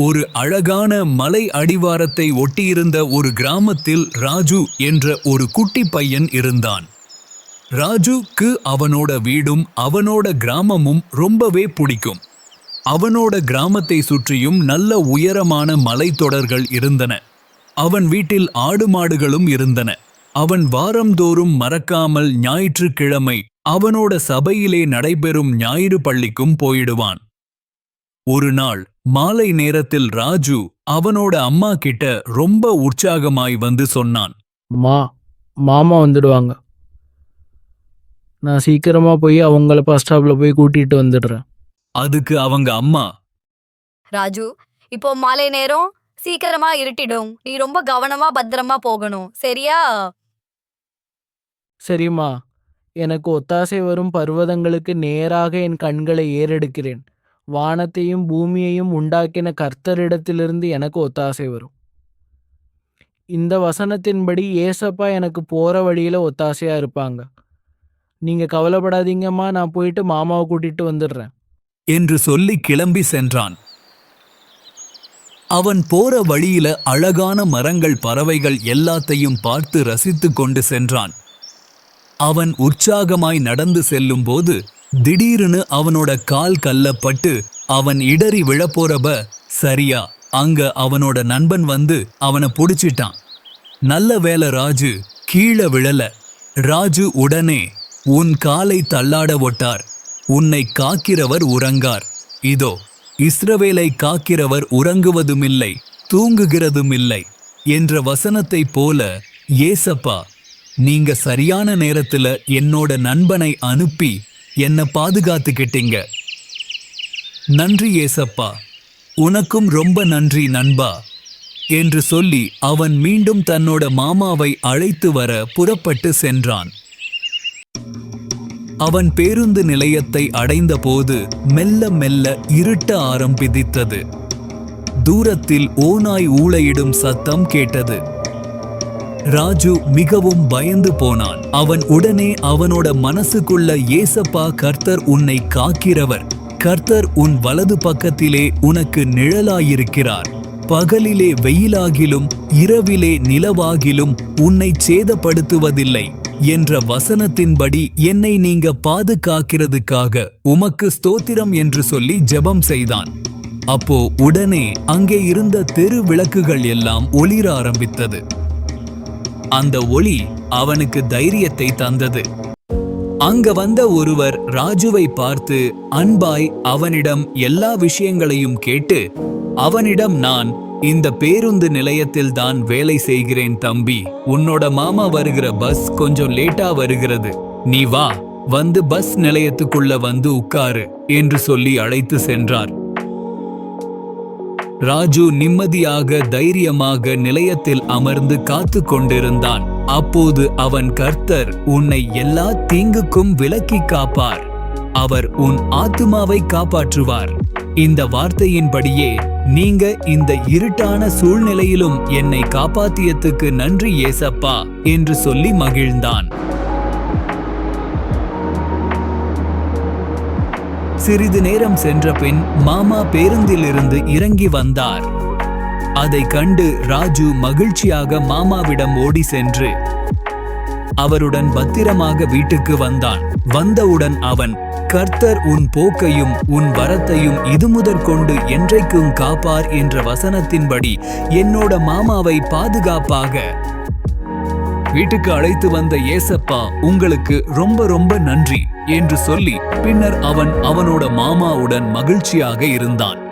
ஒரு அழகான மலை அடிவாரத்தை ஒட்டியிருந்த ஒரு கிராமத்தில் ராஜு என்ற ஒரு குட்டி பையன் இருந்தான். ராஜுக்கு அவனோட வீடும் அவனோட கிராமமும் ரொம்பவே பிடிக்கும். அவனோட கிராமத்தை சுற்றியும் நல்ல உயரமான மலைத்தொடர்கள் இருந்தன. அவன் வீட்டில் ஆடு மாடுகளும் இருந்தன. அவன் வாரந்தோறும் மறக்காமல் ஞாயிற்றுக்கிழமை அவனோட சபையிலே நடைபெறும் ஞாயிறு பள்ளிக்கும் போயிடுவான். ஒரு நாள் மாலை நேரத்தில் ராஜு அவனோட அம்மா கிட்ட ரொம்ப உற்சாகமாய் வந்து சொன்னான். மா மாமா வந்துடுவாங்க. நான் சீக்கிரமா போய் அவங்கள பஸ் ஸ்டாப்ல போய் கூட்டிட்டு வந்துடுறேன். அதுக்கு அவங்க அம்மா ராஜு இப்போ மாலை நேரம் சீக்கிரமா இருட்டிடும். நீ ரொம்ப கவனமா பத்திரமா போகணும். சரியா? சரிம்மா. எனக்கு ஒத்தாசை வரும் பர்வதங்களுக்கு நேராக என் கண்களை ஏறெடுக்கிறேன். வானத்தையும் பூமியையும் உண்டாக்கின கர்த்தரிடத்திலிருந்து எனக்கு ஒத்தாசை வரும். இந்த வசனத்தின்படி ஏசப்பா எனக்கு போகிற வழியில் ஒத்தாசையாக இருப்பாங்க. நீங்கள் கவலைப்படாதீங்கம்மா நான் போயிட்டு மாமாவை கூட்டிட்டு வந்துடுறேன். என்று சொல்லி கிளம்பி சென்றான். அவன் போற வழியில அழகான மரங்கள் பறவைகள் எல்லாத்தையும் பார்த்து ரசித்து கொண்டு சென்றான். அவன் உற்சாகமாய் நடந்து செல்லும்போது திடீர்னு அவனோட கால் கல்லப்பட்டு அவன் இடறி விழப்போறப சரியா அங்க அவனோட நண்பன் வந்து அவனை புடிச்சிட்டான். நல்ல வேலை ராஜு கீழே விழல. ராஜு உடனே உன் காலை தள்ளாட ஒட்டார். உன்னை காக்கிறவர் உறங்கார். இதோ இஸ்ரவேலை காக்கிறவர் உறங்குவதுமில்லை தூங்குகிறதுமில்லை என்ற வசனத்தைப் போல ஏசப்பா நீங்க சரியான நேரத்துல என்னோட நண்பனை அனுப்பி என்னை பாதுகாத்துக்கிட்டீங்க. நன்றி ஏசப்பா. உனக்கும் ரொம்ப நன்றி நண்பா. என்று சொல்லி அவன் மீண்டும் தன்னோட மாமாவை அழைத்து வர புறப்பட்டு சென்றான். அவன் பேருந்து நிலையத்தை அடைந்தபோது மெல்ல மெல்ல இருட்ட ஆரம்பித்தது. தூரத்தில் ஓநாய் ஊளையிடும் சத்தம் கேட்டது. ராஜு மிகவும் பயந்து போனான். அவன் உடனே அவனோட மனசுக்குள்ள ஏசப்பா கர்த்தர் உன்னை காக்கிறவர். கர்த்தர் உன் வலது பக்கத்திலே உனக்கு நிழலாயிருக்கிறார். பகலிலே வெயிலாகிலும் இரவிலே நிலவாகிலும் உன்னை சேதப்படுத்துவதில்லை என்ற வசனத்தின்படி என்னை நீங்க பாதுகாக்கிறதுக்காக உமக்கு ஸ்தோத்திரம் என்று சொல்லி ஜெபம் செய்தான். அப்போ உடனே அங்கே இருந்த தெரு விளக்குகள் எல்லாம் ஒளிர ஆரம்பித்தது. அந்த ஒளி அவனுக்கு தைரியத்தை தந்தது. அங்க வந்த ஒருவர் ராஜுவை பார்த்து அன்பாய் அவனிடம் எல்லா விஷயங்களையும் கேட்டு அவனிடம் நான் இந்த பேருந்து நிலையத்தில் தான் வேலை செய்கிறேன் தம்பி. உன்னோட மாமா வருகிற பஸ் கொஞ்சம் லேட்டா வருகிறது. நீ வா வந்து பஸ் நிலையத்துக்குள்ள வந்து உட்காரு என்று சொல்லி அழைத்து சென்றார். ராஜு நிம்மதியாக தைரியமாக நிலையத்தில் அமர்ந்து காத்து கொண்டிருந்தான். அப்போது அவன் கர்த்தர் உன்னை எல்லா தீங்குக்கும் விலக்கி காப்பார். அவர் உன் ஆத்துமாவை காப்பாற்றுவார். இந்த வார்த்தையின்படியே நீங்க இந்த இருட்டான சூழ்நிலையிலும் என்னை காப்பாத்தியத்துக்கு நன்றி ஏசப்பா என்று சொல்லி மகிழ்ந்தான். சிறிது நேரம் சென்ற பின் மாமா பேருந்திலிருந்து இறங்கி வந்தார். அதை கண்டு ராஜு மகிழ்ச்சியாக மாமாவிடம் ஓடி சென்று அவருடன் பத்திரமாக வீட்டுக்கு வந்தான். வந்தவுடன் அவன் கர்த்தர் உன் போக்கையும் உன் வரத்தையும் இது முதற்கொண்டு என்றைக்கும் காப்பார் என்ற வசனத்தின்படி என்னோட மாமாவை பாதுகாப்பாக வீட்டுக்கு அழைத்து வந்த ஏசப்பா உங்களுக்கு ரொம்ப ரொம்ப நன்றி. என்று சொல்லி பின்னர் அவன் அவனோட மாமாவுடன் மகிழ்ச்சியாக இருந்தான்.